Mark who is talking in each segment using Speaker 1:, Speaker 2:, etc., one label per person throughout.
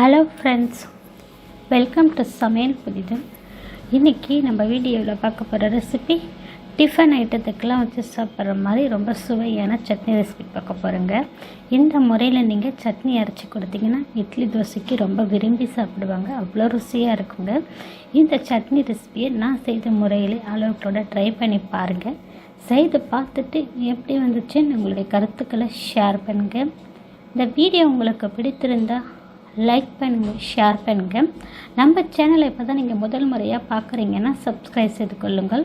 Speaker 1: Hello friends welcome to சமையல் புதிதம். இன்றைக்கி நம்ம வீடியோவில் பார்க்க போகிற ரெசிபி டிஃபன் ஐட்டத்துக்கெலாம் வச்சு சாப்பிட்ற மாதிரி ரொம்ப சுவையான சட்னி ரெசிபி பார்க்க போகிறோங்க இந்த முறையில் நீங்கள் சட்னி அரைச்சி கொடுத்தீங்கன்னா இட்லி தோசைக்கு ரொம்ப விரும்பி சாப்பிடுவாங்க. அவ்வளோ ருசியாக இருக்குங்க. இந்த சட்னி ரெசிபியை நான் செய்த முறையில் அளவுகளோட ட்ரை பண்ணி பாருங்கள் செய்து பார்த்துட்டு எப்படி வந்துச்சுன்னு உங்களுடைய கருத்துக்களை ஷேர் பண்ணுங்கள் இந்த வீடியோ உங்களுக்கு பிடித்திருந்தால் லைக் பண்ணுங்கள் ஷேர் பண்ணுங்கள் நம்ம சேனலை இப்போ தான் நீங்கள் முதல் முறையாக பார்க்குறீங்கன்னா சப்ஸ்கிரைப் செய்து கொள்ளுங்கள்.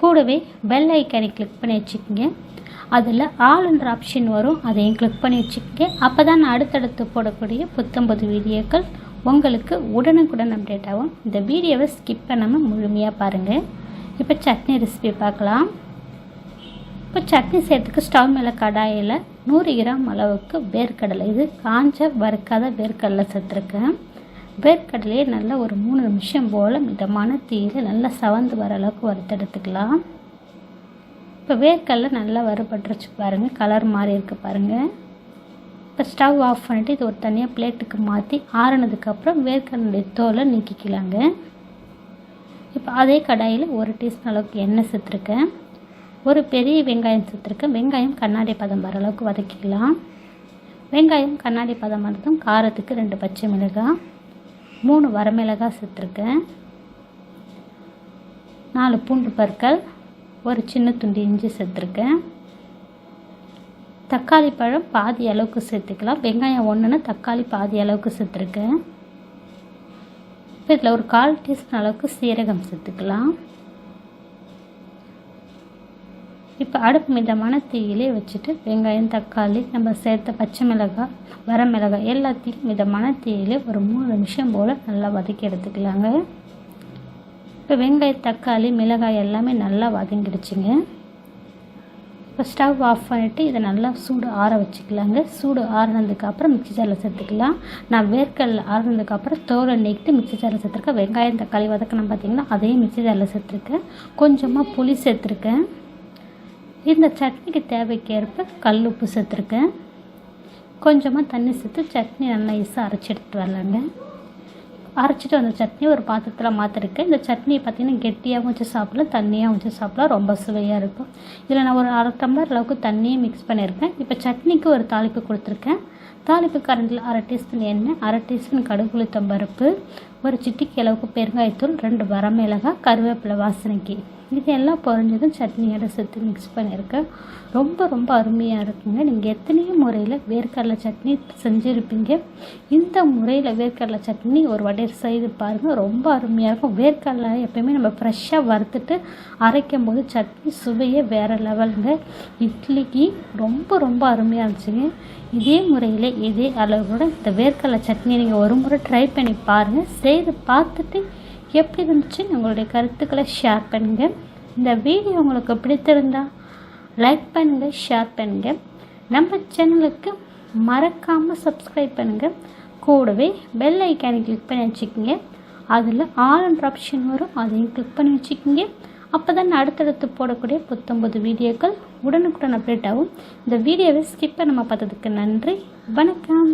Speaker 1: கூடவே பெல் ஐக்கனை கிளிக் பண்ணி வச்சுக்கோங்க. அதில் ஆளுன்ற ஆப்ஷன் வரும் அதையும் கிளிக் பண்ணி வச்சுக்கோங்க. அப்போ தான் நான் அடுத்தடுத்து போடக்கூடிய புத்தம்பது வீடியோக்கள் உங்களுக்கு உடனுக்குடன் அப்டேட் ஆகும். இந்த வீடியோவை ஸ்கிப் பண்ணாமல் முழுமையாக பாருங்கள் இப்போ சட்னி ரெசிபி பார்க்கலாம். இப்போ சட்னி செய்கிறதுக்கு ஸ்டவ் மேலே கடாயில் நூறு கிராம் அளவுக்கு வேர்க்கடலை. இது காஞ்ச வறுக்காத வேர்க்கடலை சேர்த்துருக்கேன் வேர்க்கடலையே நல்லா ஒரு மூணு நிமிஷம் போல் மிதமான தீயில் நல்லா சவந்து வர அளவுக்கு வறுத்தெடுத்துக்கலாம் இப்போ வேர்க்கடலை நல்லா வறுபட்டுருச்சு பாருங்கள் கலர் மாறி இருக்குது பாருங்கள் இப்போ ஸ்டவ் ஆஃப் பண்ணிவிட்டு இது ஒரு தனியாக பிளேட்டுக்கு மாற்றி ஆறுனதுக்கப்புறம் வேர்க்கடலை தோலை நீக்கிக்கலாங்க. இப்போ அதே கடாயில் ஒரு டீஸ்பூன் அளவுக்கு எண்ணெய் சேர்த்துருக்கேன் ஒரு பெரிய வெங்காயம் சேர்த்துருக்கு வெங்காயம் கண்ணாடி பதம் வர அளவுக்கு வதக்கிக்கலாம். வெங்காயம் கண்ணாடி பதம் வந்ததும் காரத்துக்கு ரெண்டு பச்சை மிளகாய் மூணு வரமிளகாய் சேர்த்துருக்கேன். நாலு பூண்டு பற்கள் ஒரு சின்ன துண்டு இஞ்சி சேர்த்துருக்கேன். தக்காளி பழம் பாதி அளவுக்கு சேர்த்துக்கலாம். வெங்காயம் ஒன்றுன்னு தக்காளி பாதி அளவுக்கு சேர்த்துருக்கேன். இப்போ இதில் ஒரு கால் டீஸ்பூன் அளவுக்கு சீரகம் சேர்த்துக்கலாம். இப்போ அடுப்பு மிதமான தீயிலே வச்சுட்டு வெங்காயம் தக்காளி நம்ம சேர்த்த பச்சை மிளகாய் வர மிளகாய் எல்லாத்தையும் மிதமான தீயிலே ஒரு மூணு நிமிஷம் போல் நல்லா வதக்கி எடுத்துக்கலாங்க. இப்போ வெங்காயம் தக்காளி மிளகாய் எல்லாமே நல்லா வதங்கிடுச்சுங்க. இப்போ ஸ்டவ் ஆஃப் பண்ணிவிட்டு இதை நல்லா சூடு ஆற வச்சுக்கலாங்க. சூடு ஆறுனதுக்கப்புறம் மிக்சி ஜாரில் சேர்த்துக்கலாம். நான் வேர்க்கடல ஆறுனதுக்கப்புறம் தோலை நீக்கிட்டு மிக்சி ஜாரில் சேர்த்துருக்கேன். வெங்காயம் தக்காளி வதக்கணும் பார்த்தீங்கன்னா அதையும் மிக்சி ஜாரில் சேர்த்துருக்கேன். கொஞ்சமாக புளி சேர்த்துருக்கேன். இந்த சட்னிக்கு தேவைக்கேற்ப கல் உப்பு சேர்த்துருக்கேன். கொஞ்சமாக தண்ணி சேர்த்து சட்னி நல்லா ஈஸாக அரைச்சி எடுத்துகிட்டு வரலாங்க. அரைச்சிட்டு வந்த சட்னி ஒரு பாத்திரத்தில் மாற்றிருக்கேன் இந்த சட்னியை பார்த்திங்கன்னா கெட்டியாகவும் வச்சு சாப்பிடலாம் தண்ணியாகவும் வச்சு சாப்பிடலாம். ரொம்ப சுவையாக இருக்கும். இதில் நான் ஒரு அரை டம்ளர் அளவுக்கு தண்ணியை மிக்ஸ் பண்ணியிருக்கேன். இப்போ சட்னிக்கு ஒரு தாளிப்பு கொடுத்துருக்கேன். தாளிப்பு கரண்டில் அரை டீஸ்பூன் எண்ணெய் அரை டீஸ்பூன் கடுகுளுத்தம் பருப்பு ஒரு சிட்டிக்கு அளவுக்கு பெருங்காயத்தூள் ரெண்டு வரமிளகாய் கருவேப்பிலை வாசனைக்கு. இது எல்லாம் பொறிஞ்சதும் சட்னியோட சேர்த்து மிக்ஸ் பண்ணியிருக்கேன் ரொம்ப ரொம்ப அருமையாக இருக்குங்க. நீங்கள் எத்தனையோ முறையில் வேர்க்கடலை சட்னி செஞ்சுருப்பீங்க. இந்த முறையில் வேர்க்கடலை சட்னி ஒரு வடை செய்து பாருங்கள் ரொம்ப அருமையாக இருக்கும். வேர்க்கடலை எப்போயுமே நம்ம ஃப்ரெஷ்ஷாக வறுத்துட்டு அரைக்கும் போது சட்னி சுவையே வேறு லெவலுங்க இட்லிக்கு ரொம்ப ரொம்ப அருமையாக இருந்துச்சுங்க. இதே முறையில் இதே அளவோட இந்த வேர்க்கடலை சட்னி நீங்கள் ஒரு முறை ட்ரை பண்ணி பாருங்கள் செய்து பார்த்துட்டு எப்படி இருந்துச்சுன்னு உங்களுடைய கருத்துக்களை ஷேர் பண்ணுங்கள் இந்த வீடியோ உங்களுக்கு பிடித்திருந்தா லைக் பண்ணுங்கள் ஷேர் பண்ணுங்கள் நம்ம சேனலுக்கு மறக்காமல் சப்ஸ்கிரைப் பண்ணுங்கள் கூடவே பெல் ஐக்கானை கிளிக் பண்ணி வச்சுக்கோங்க. அதில் ஆல் அண்ட் ஆப்ஷன் வரும் அதையும் கிளிக் பண்ணி வச்சுக்கோங்க. அப்போ தான் அடுத்தடுத்து போடக்கூடிய புத்தொம்பது வீடியோக்கள் உடனுக்குடன் அப்டேட் ஆகும். இந்த வீடியோவை ஸ்கிப் பண்ண பார்த்ததுக்கு நன்றி. வணக்கம்.